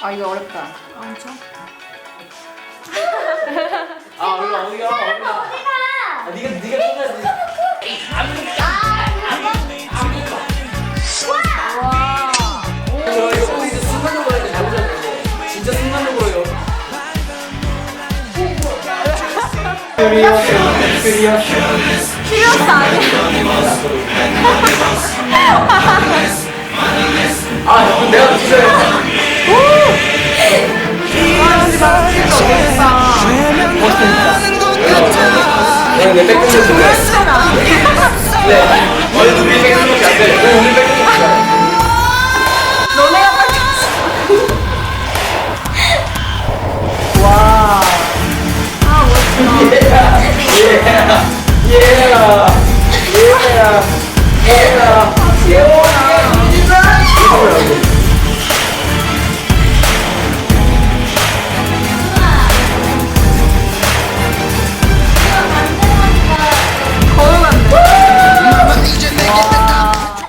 아 이거 어렵다. 엄청. 아 올라 어디가 올라. 아 네가 네가 끝났지. 와. 저 이거 꼭 이제 순간적으로 해야 돼. 잘못하면 이거. 진짜 순간적으로요. 큐리어스 아 네, 백근육이 네. 얼굴이 백근육이 안 돼. 네, 오늘 백근육이 안 돼. 너네가 빠졌어. 와. 아, 멋있다. Yeah. Yeah. Yeah. Yeah. Yeah. Yeah.